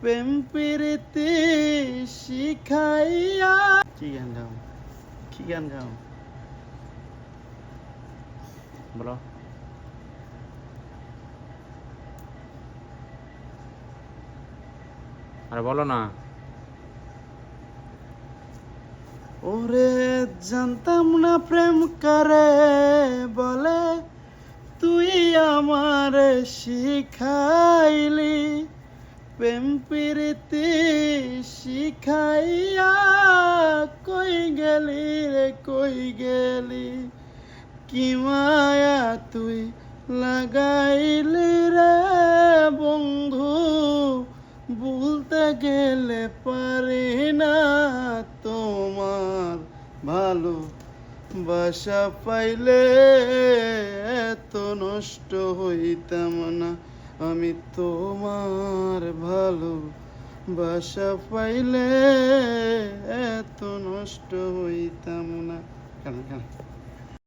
প্রেম প্রীতি শিখাইয়া। কি গান গাও? কি গান গাও? বলো। আরে বলো না। ওরে জানতাম না প্রেম করে বলে, তুই আমার শিখাইলি। প্রেম প্রীতি শিখাইয়া কই গেলি রে, কই গেলি? কি মায়া তুই লাগাইলি রে বন্ধু? ভুলতে গেলে পারি না তোমার ভালো বাসা পাইলে এত নষ্ট হইতাম না। আমি তোমার ভালো বাসা পাইলে এত নষ্ট হইতাম না। কেন কেন?